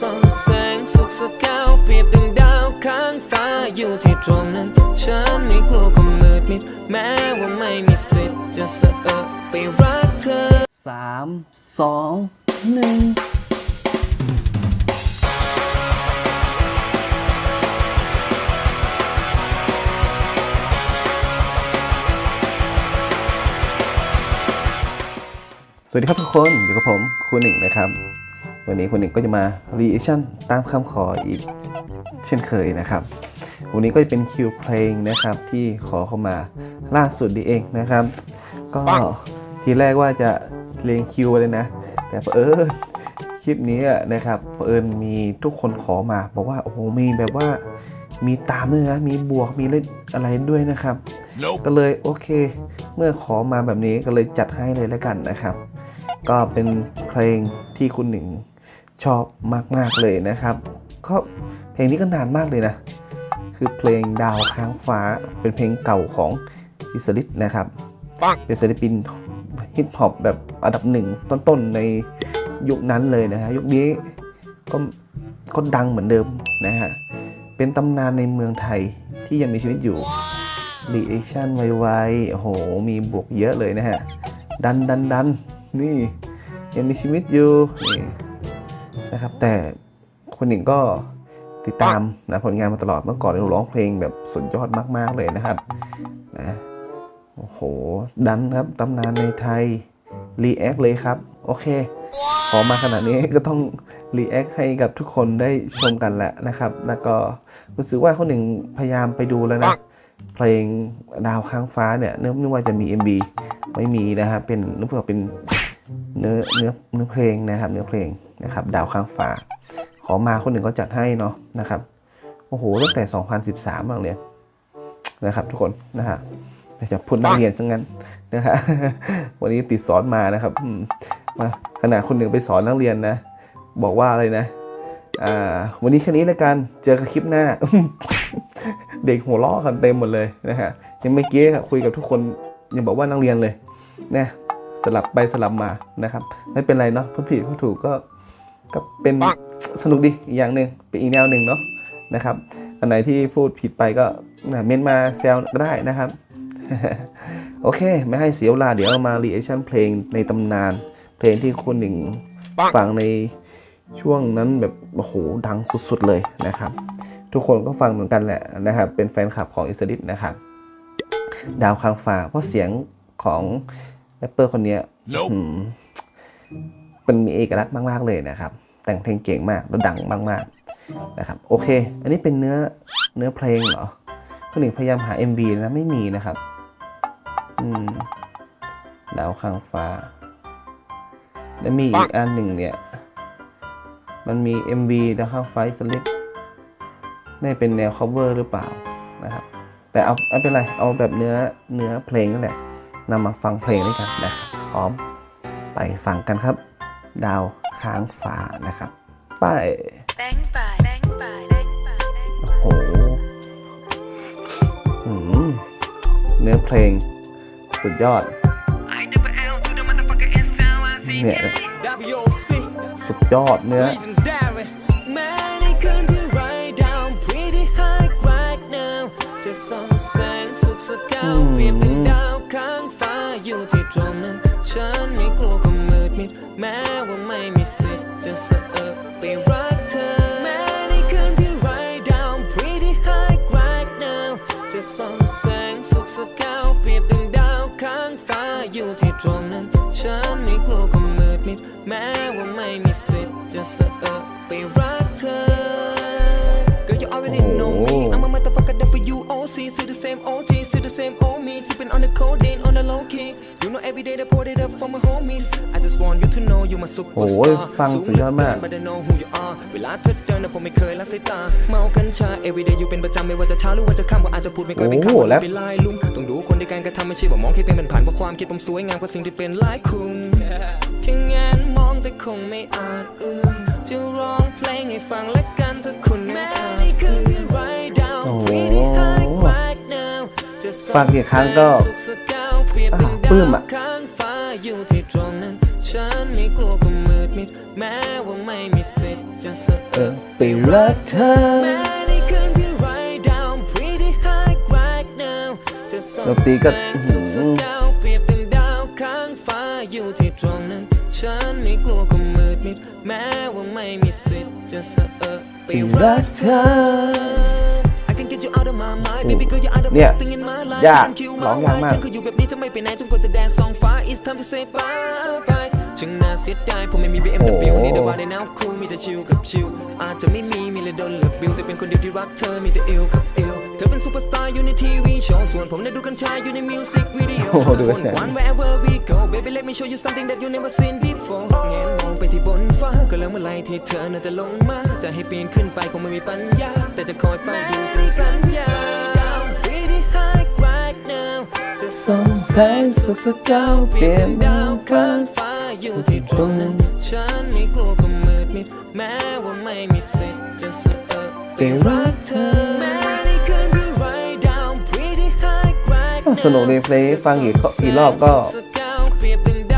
ส่องแสงสุขสกาวเปรียบดังดาวข้างฟ้าอยู่ที่ตรงนั้นฉันไม่กลัวความมืดมิดแม้ว่าไม่มีสิทธิ์จะสะเอะไปรักเธอสามสองหนึ่งสวัสดีครับทุกคนอยู่กับผมครูหนึ่งนะครับ วันนี้ครูหนึ่งก็จะมา reaction ตามคำขออีกเช่นเคยนะครับ วันนี้ก็จะเป็นคิวเพลงนะครับที่ขอเข้ามาล่าสุดดีเองนะครับ ก็ทีแรกว่าจะเพลงคิวเลยนะ แต่เผอิญคลิปนี้อะนะครับเผอิญมีทุกคนขอมาบอกว่าโอ้โหมีแบบว่ามีตามด้วยนะมีบวกมีอะไรด้วยนะครับก็เลยโอเค เมื่อขอมาแบบนี้ก็เลยจัดให้เลยแล้วกันนะครับ ก็เป็นเพลงที่คุณหนึ่ง ชอบมาก ๆ เลยนะครับก็เพลงนี้ก็นานมากเลยนะ คือเพลงดาวค้างฟ้าเป็นเพลงเก่าของอิสริตนะครับเป็นศิลปินฮิปฮอปแบบอันดับหนึ่งต้นๆในยุคนั้นเลยนะฮะยุคนี้ก็ก็ดังเหมือนเดิมนะฮะเป็นตำนานในเมืองไทยที่ยังมีชีวิตอยู่รีแอคชั่นไวๆโอ้โห มีบวกเยอะเลยนะฮะ ดันดันดันนี่ยังมีชีวิตอยู่นี่ นะครับ แต่คนหนึ่งก็ติดตามนะผลงานมาตลอดเมื่อก่อนเราร้องเพลงแบบสุดยอดมาก ๆ เลยนะครับนะโอ้โห ดันครับตำนานในไทย รีแอคเลยครับ โอเค ขอมาขนาดนี้ก็ต้องรีแอคให้กับทุกคนได้ชมกันแหละนะครับ แล้วก็รู้สึกว่าคนหนึ่งพยายามไปดูแล้วนะ เพลงดาวค้างฟ้าเนี่ยเนื่องนึกว่าจะมี MV ไม่มีนะครับเป็นนึกว่าเป็น เนื้อเนื้อเนื้อเพลงนะครับ เนื้อเพลงนะครับ ดาวค้างฟ้า ขอมาคนหนึ่งก็จัดให้เนาะนะครับโอ้โหตั้งแต่ 2013มาเลยนะครับ ทุกคนนะฮะแต่จะพูดนักเรียนซะงั้นนะฮะวันนี้ติดสอนมานะครับมาขนาดคนหนึ่งไปสอนนักเรียนนะ บอกว่าอะไรนะอ่าวันนี้แค่นี้แล้วกันเจอกันคลิปหน้า เด็กหัวเราะกันเต็มหมดเลยนะฮะยังไม่เกี้คุยกับทุกคนยังบอกว่านักเรียนเลยนะ สลับไปสลับมานะครับ ไม่เป็นไรเนาะพูดผิดพูดถูกก็ก็เป็นสนุกดีอีกอย่างหนึ่งเป็นอีกแนวหนึ่งเนาะนะครับ อันไหนที่พูดผิดไปก็อะเม้นมาแซวก็ได้นะครับ โอเค ไม่ให้เสียเวลาเดี๋ยวเรามารีแอคชั่นเพลงในตำนาน เพลงที่คนหนึ่งฟังในช่วงนั้นแบบโอ้โหดังสุดๆเลยนะครับ ทุกคนก็ฟังเหมือนกันแหละนะครับ เป็นแฟนคลับของอิสริตนะครับ ดาวค้างฟ้าเพราะเสียงของ แรปเปอร์คนเนี้ยอืมเป็นมีเอกลักษณ์มากๆเลยนะครับ แต่งเพลงเก่งมากแล้วดังมากๆนะครับ โอเค อันนี้เป็นเนื้อเนื้อเพลงเหรอคนหนึ่งพยายามหา MV นะไม่มีนะครับอืมดาวค้างฟ้า แล้วมีอีกอันหนึ่งเนี่ย มันมี MV ดาวค้างฟ้าสลิปนี่เป็นแนว cover หรือเปล่านะครับ แต่เอาไม่เป็นไร เอาแบบเนื้อเนื้อเพลงนั่นแหละ นำมาฟังเพลงด้วยกันนะครับพร้อมไปฟังกันครับ ดาวค้างฟ้านะครับ ไปโอ้โหอืมเนื้อเพลงสุดยอด เนี่ยสุดยอดเนื้อ Legendary แม้ แม้ว่าไม่มีสิทธิ์จะสะเอะไปรักเธอ แม้ในคืนที่ไร้ดาว Pretty high right now จะส่องแสงสุขสกาวเปรียบดังดาวข้างฟ้าอยู่ที่ตรงนั้น ฉันไม่กลัวความมืดมิด แม้ว่าไม่มีสิทธิ์จะสะเอะไปรักเธอ Girl you already know me I'm a motherfucker W.O.C. See the same OG, see the same old me Sipping on the codeine on the low key You know every day they pour it up for my homies I just want you to know you my โอ้โห superstar ฟังสุดยอดมาก But I know who you are เวลาเธอเดินนะผมไม่เคยละสายตาเมากัญชา everyday อยู่เป็นประจำไม่ว่าจะเช้าหรือว่าจะค่ำว่าอาจจะพูดไม่ค่อยเป็นโอ้คำโหว่าแล้วเป็นลายลุ่มต้องดูคนในการกระทำไม่ใช่ว่ามองแค่เพียงเป็นผ่านเพราะความคิดผมสวยงามกว่าสิ่งที่เป็นลายคุณแค่งานมองแต่คงไม่อาจเอื้อมจะร้องเพลงให้ฟังและกันถ้าคุณไม่อาจคืนที่ไรดาวโอ้โห pretty high right now จะส่อฟังกี่ครั้งก็สุขสกาวเปรียบเป็นอะปลื้มอะดาวข้างฟ้าอยู่ที่ตรงนั้นฉันไม่กลัวก็มืดมิดแม้ว่าไม่มีสิทธิ์จะสะเออไปรักเธอแม้ในคืนที่ right down pretty high right now จะส่องดนตรีก็แสงสุขสักดาวเปรียบดังดาวข้างฟ้าอยู่ที่ตรงนั้นฉันไม่กลัวก็มืดมิดแม้ว่าไม่มีสิทธิ์จะสะเออไปรักเธอ เนี่ย everything in my life ยากฉันคิวร้มาองยากมาก ฉันก็อยู่แบบนี้จะไม่ไปไหนจนกว่าจะแดนสองฟ้า It's time to say bye bye ช่างน่าเสียดายผมไม่มี BMW นี่แต่ว่าในน้ำคูมีแต่ชิลกับชิลอาจจะไม่มีมีเลยโดนเลือกบิลแต่เป็นคนเดียวที่รักเธอมีแต่เอวกับเอวเธอเป็นซูเปอร์สตาร์อยู่ในทีวีโชว์ส่วนผมได้ดูกัญชาอยู่ในมิวสิกวิดีโอโอ้โหดูกระแสควัน wherever we go baby let me show you something that you never seen before เงนมองไปที่บนฟ้าก็แล้วเมื่อไหรที่เธอน่าจะลงมาจะให้ปีนขึ้นไปคงไม่มีปัญญาแต่จะคอยเฝ้าดูจนสัญญา Pretty high right now จะส่องแสงสุขสักดาวเปลี่ยนดาวข้างฟ้า อยู่ที่ตรงนั้น ฉันไม่กลัวก็มืดมิด แม้ว่าไม่มีสิทธิ์จะสะเออไปรักเธอแม้ในคืนที่ right down pretty high right สนุกในเพลงฟังกี่ข้อกี่รอบก็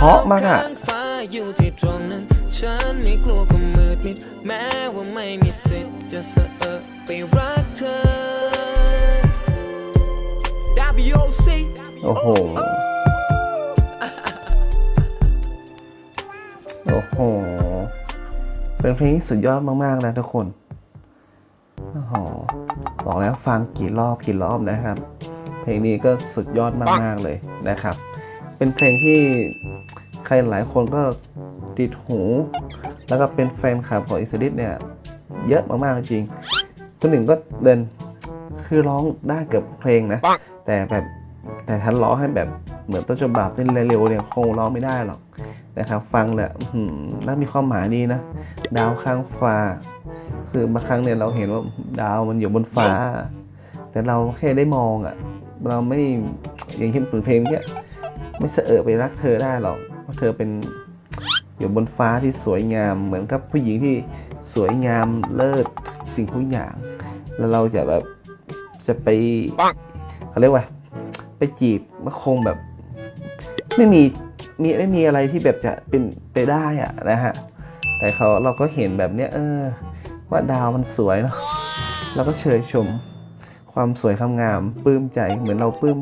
เพราะมากอะฟ้าอยู่ที่ตรงนั้น ฉันไม่กลัวก็มืดมิด แม้ว่าไม่มีสิทธิ์จะสะเออไปรักเธอ WOC โอ้โห โอ้โห เป็นเพลงที่สุดยอดมากๆนะทุกคนโอ้โหบอกแล้วฟังกี่รอบกี่รอบนะครับ เพลงนี้ก็สุดยอดมากๆเลยนะครับ เป็นเพลงที่ใครหลายคนก็ติดหู แล้วก็เป็นแฟนคลับของอิสริตเนี่ย เยอะมากๆจริงคนหนึ่งก็เดินคือร้องได้เกือบเพลงนะ แต่แบบแต่ท่านร้องให้แบบเหมือนต้นฉบับที่เร็วๆเนี่ยคงร้องไม่ได้หรอก นะครับ ฟังแล้วอื้อหือแล้วมีความหมายดีนะ ดาวข้างฟ้า คือบางครั้งเนี่ยเราเห็นว่าดาวมันอยู่บนฟ้า แต่เราแค่ได้มองอะ่ะ เราไม่อย่างเช่นเพลงเนี้ยไม่เสอะไปรักเธอได้หรอกเพราะเธอเป็นอยู่บนฟ้าที่สวยงาม เหมือนกับผู้หญิงที่สวยงามเลิศสิ่งทุกอย่าง แล้วเราจะแบบจะไปเขาเรียกว่า ไปจีบมันคงแบบ ไม่มี มีไม่มีอะไรที่แบบจะเป็นไปได้อะนะฮะแต่เขาเราก็เห็นแบบเนี้ยเออ ว่าดาวมันสวยเนาะเราก็เชยชมความสวยความงามปลื้มใจเหมือนเราปลื้ม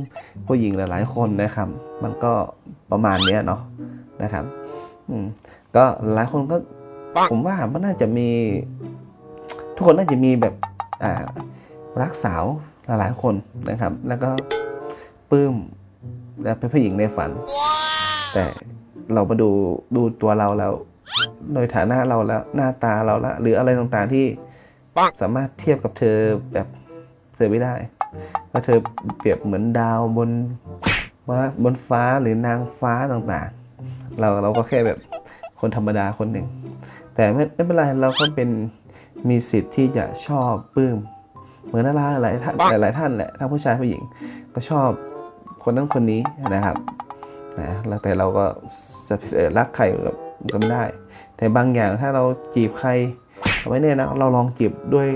ผู้หญิงหลาย ๆ คนนะครับ มันก็ประมาณเนี้ยเนาะนะครับอืมก็หลายคนก็ผมว่ามันน่าจะมี ทุกคนน่าจะมีแบบอ่ารักสาวหลายๆคนนะครับ แล้วก็ปลื้มและเป็นผู้หญิงในฝัน แต่เรามาดูดูตัวเราแล้ว โดยฐานะเราแล้วหน้าตาเราละหรืออะไรต่างๆที่สามารถเทียบกับเธอแบบเธอไม่ได้เพราะเธอเปรียบเหมือนดาวบนว่าบนฟ้าหรือนางฟ้าต่างๆ เราเราก็แค่แบบคนธรรมดาคนหนึ่ง แต่ไม่ไม่เป็นไรเราก็เป็นมีสิทธิ์ที่จะชอบปลื้มเหมือนดาราหลายท่านหลายๆท่านแหละทั้งผู้ชายผู้หญิง ก็ชอบคนนั้นคนนี้นะครับ นะแล้วแต่เราก็จะรักใครก็ก็ไม่ได้ แต่บางอย่างถ้าเราจีบใครไม่แน่นะเราลองจีบด้วย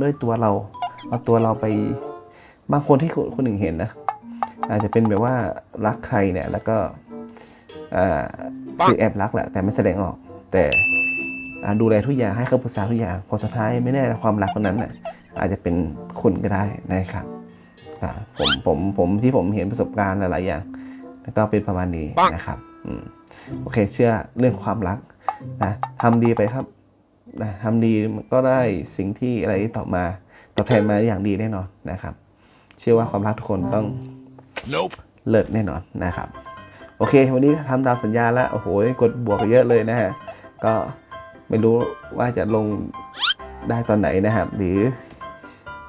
ด้วยตัวเราเอาตัวเราไปบางคนที่คนหนึ่งเห็นนะอาจจะเป็นแบบว่ารักใครเนี่ยแล้วก็คือแอบรักแหละแต่ไม่แสดงออก แต่ดูแลทุกอย่างให้คำปรึกษาทุกอย่างพอสุดท้ายไม่แน่ความรักคนนั้นน่ะอาจจะเป็นคุณก็ได้นะครับผมผมผมที่ผมเห็นประสบการณ์หลายๆอย่าง แล้วก็เป็นประมาณนี้นะครับอืมโอเคเชื่อเรื่องความรักนะทำดีไปครับนะทำดีมันก็ได้สิ่งที่อะไรตอบมาตอบแทนมาอย่างดีแน่นอนนะครับ เชื่อว่าความรักทุกคนต้องเลิศแน่นอนนะครับ โอเค วันนี้ทำตามสัญญาแล้วโอ้โหกดบวกไปเยอะเลยนะฮะก็ไม่รู้ว่าจะลงได้ตอนไหนนะครับ หรือ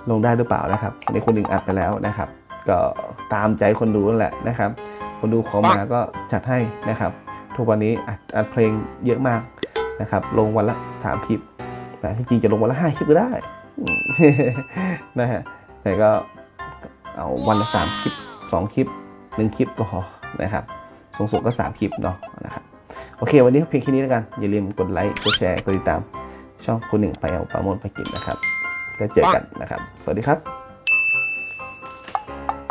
ลงได้หรือเปล่านะครับวันนี้คนหนึ่งอัดไปแล้วนะครับ ก็ตามใจคนดูนั่นแหละนะครับ คนดูขอมาก็จัดให้นะครับทุกวันนี้อัดอัดเพลงเยอะมากนะครับ ลงวันละ 3 คลิปแต่ที่จริงจะลงวันละ 5 คลิปก็ได้อืมนะฮะแต่ก็เอาวันละ 3 คลิป 2 คลิป 1 คลิปก็พอนะครับสูงสุดก็ 3 คลิปเนาะนะครับโอเค วันนี้เพียงแค่นี้แล้วกัน อย่าลืมกดไลค์กดแชร์กดติดตาม ช่องคนหนึ่งไปเอาปลาโมนไปกินนะครับ แล้วเจอกันนะครับ สวัสดีครับ